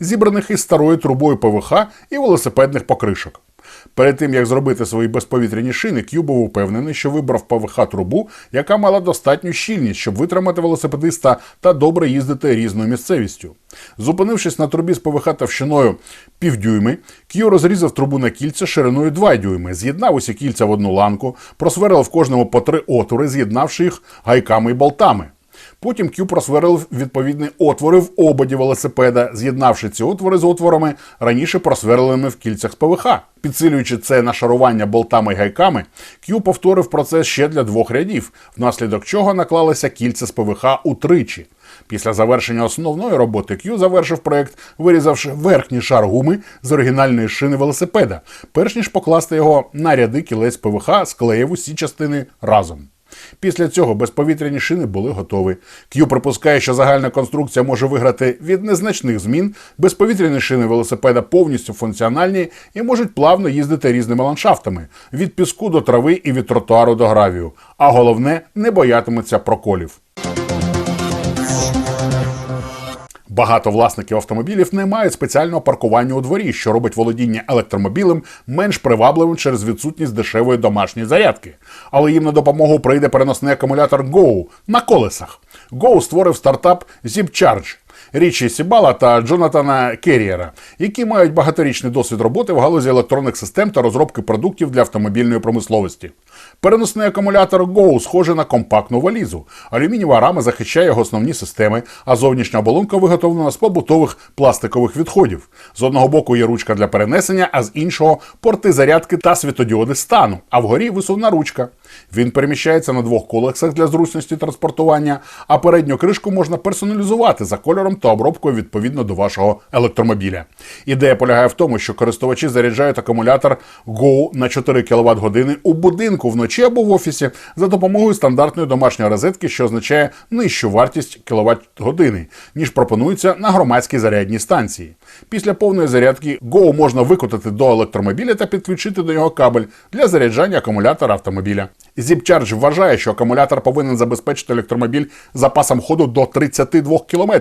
зібраних із старою трубою ПВХ і велосипедних покришок. Перед тим як зробити свої безповітряні шини, К'ю був упевнений, що вибрав ПВХ трубу, яка мала достатню щільність, щоб витримати велосипедиста та добре їздити різною місцевістю. Зупинившись на трубі з ПВХ товщиною півдюйми, К'ю розрізав трубу на кільця шириною 2 дюйми, з'єднав усі кільця в одну ланку, просверлив кожному по три отвори, з'єднавши їх гайками і болтами. Потім К'ю просверлив відповідні отвори в ободі велосипеда, з'єднавши ці отвори з отворами, раніше просверленими в кільцях з ПВХ. Підсилюючи це нашарування болтами й гайками, К'ю повторив процес ще для двох рядів, внаслідок чого наклалися кільця з ПВХ утричі. Після завершення основної роботи К'ю завершив проект, вирізавши верхній шар гуми з оригінальної шини велосипеда, перш ніж покласти його на ряди кілець ПВХ, склеїв усі частини разом. Після цього безповітряні шини були готові. К'ю припускає, що загальна конструкція може виграти від незначних змін. Безповітряні шини велосипеда повністю функціональні і можуть плавно їздити різними ландшафтами від піску до трави і від тротуару до гравію. А головне, не боятимуться проколів. Багато власників автомобілів не мають спеціального паркування у дворі, що робить володіння електромобілем менш привабливим через відсутність дешевої домашньої зарядки. Але їм на допомогу прийде переносний акумулятор Go на колесах. Go створив стартап ZipCharge. Річі Сібала та Джонатана Керрієра, які мають багаторічний досвід роботи в галузі електронних систем та розробки продуктів для автомобільної промисловості. Переносний акумулятор Go схожий на компактну валізу. Алюмінієва рама захищає його основні системи, а зовнішня оболонка виготовлена з побутових пластикових відходів. З одного боку є ручка для перенесення, а з іншого порти зарядки та світодіоди стану, а вгорі висувна ручка. Він переміщається на двох колесах для зручності транспортування, а передню кришку можна персоналізувати за кольором та обробкою відповідно до вашого електромобіля. Ідея полягає в тому, що користувачі заряджають акумулятор Go на 4 кВт години у будинку вночі або в офісі за допомогою стандартної домашньої розетки, що означає нижчу вартість кВт години, ніж пропонується на громадській зарядній станції. Після повної зарядки Go можна викотити до електромобіля та підключити до нього кабель для заряджання акумулятора автомобіля. ZipCharge вважає, що акумулятор повинен забезпечити електромобіль запасом ходу до 32 км,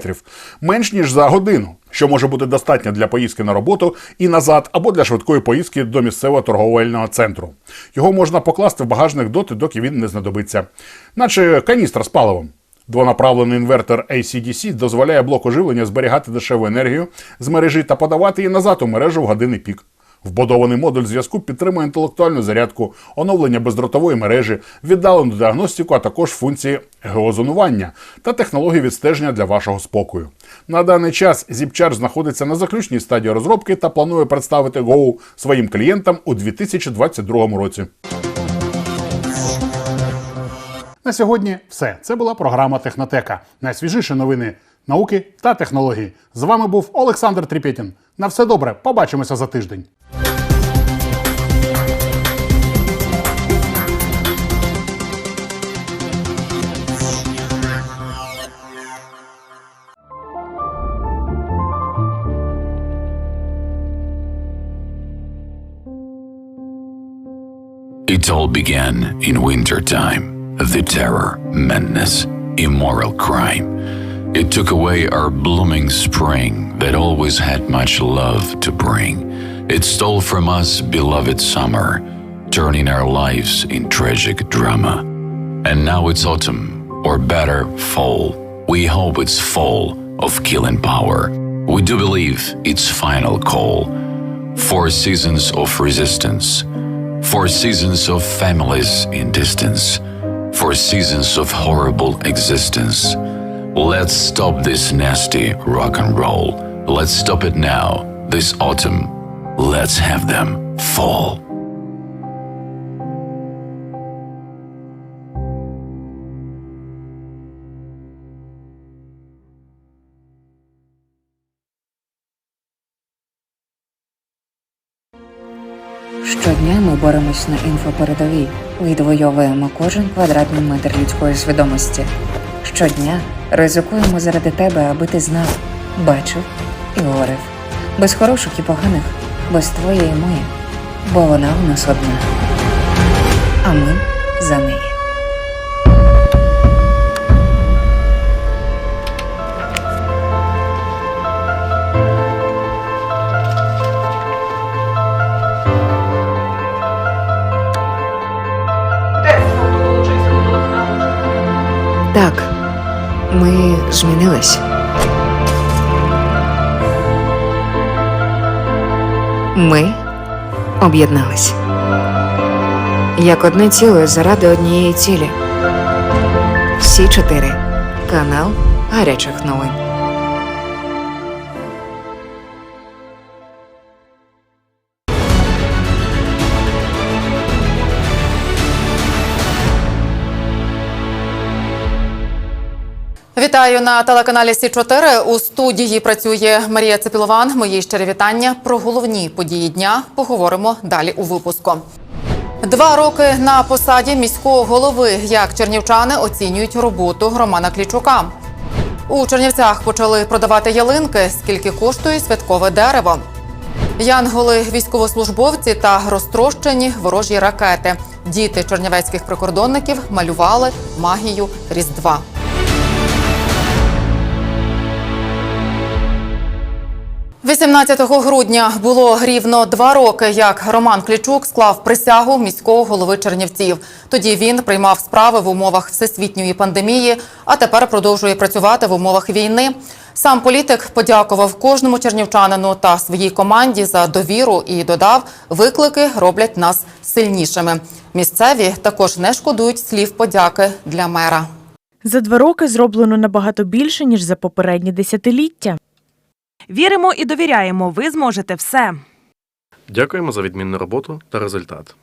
менш ніж за годину, що може бути достатньо для поїздки на роботу і назад, або для швидкої поїздки до місцевого торговельного центру. Його можна покласти в багажник доти, доки він не знадобиться, наче каністра з паливом. Двонаправлений інвертор AC-DC дозволяє блоку живлення зберігати дешеву енергію з мережі та подавати її назад у мережу в години пік. Вбудований модуль зв'язку підтримує інтелектуальну зарядку, оновлення бездротової мережі, віддалену діагностику, а також функції геозонування та технології відстеження для вашого спокою. На даний час ZipCharge знаходиться на заключній стадії розробки та планує представити Go своїм клієнтам у 2022 році. На сьогодні все. Це була програма Технотека. Найсвіжіші новини науки та технологій. З вами був Олександр Тріпєтін. На все добре. Побачимося за тиждень. It all began in winter time. The terror, madness, immoral crime. It took away our blooming spring that always had much love to bring. It stole from us beloved summer, turning our lives in tragic drama. And now it's autumn, or better, fall. We hope it's fall of killing power. We do believe it's final call. Four seasons of resistance. For seasons of families in distance. For seasons of horrible existence. Let's stop this nasty rock and roll. Let's stop it now, this autumn. Let's have them fall. Щодня ми боремось на інфопередовій, відвоюємо кожен квадратний метр людської свідомості. Щодня ризикуємо заради тебе, аби ти знав, бачив і говорив. Без хороших і поганих, без твоєї і моєї, бо вона у нас одна. А ми за неї. Ми об'єднались. Як одне ціле заради однієї цілі. Всі чотири. Канал гарячих новин. Вітаю на телеканалі Сі 4 У студії працює Марія Цепілован. Мої щирі вітання про головні події дня. Поговоримо далі у випуску. Два роки на посаді міського голови. Як чернівчани оцінюють роботу Романа Клічука. У Чернівцях почали продавати ялинки. Скільки коштує святкове дерево? Янголи, військовослужбовці та розтрощені ворожі ракети. Діти чернівецьких прикордонників малювали магію Різдва. – 18 грудня було рівно два роки, як Роман Клічук склав присягу міського голови Чернівців. Тоді він приймав справи в умовах всесвітньої пандемії, а тепер продовжує працювати в умовах війни. Сам політик подякував кожному чернівчанину та своїй команді за довіру і додав, виклики роблять нас сильнішими. Місцеві також не шкодують слів подяки для мера. За два роки зроблено набагато більше, ніж за попередні десятиліття. Віримо і довіряємо, ви зможете все. Дякуємо за відмінну роботу та результат.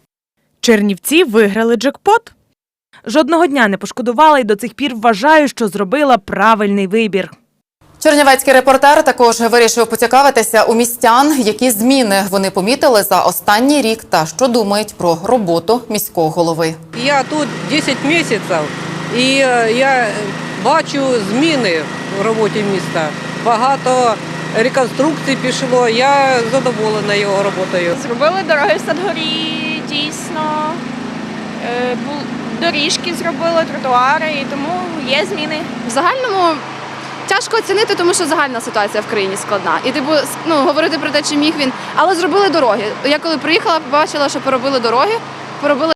Чернівці виграли джекпот. Жодного дня не пошкодувала і до цих пір вважаю, що зробила правильний вибір. Чернівецький репортер також вирішив поцікавитися у містян, які зміни вони помітили за останній рік та що думають про роботу міського голови. Я тут 10 місяців і е, я бачу зміни в роботі міста. Багато реконструкцій пішло. Я задоволена його роботою. Зробили дороги в Садгорі, дійсно. Е, Доріжки зробили, тротуари, і тому є зміни. В загальному тяжко оцінити, тому що загальна ситуація в країні складна. І типу, ну, говорити про те, чи міг він, але зробили дороги. Я коли приїхала, побачила, що поробили дороги, поробили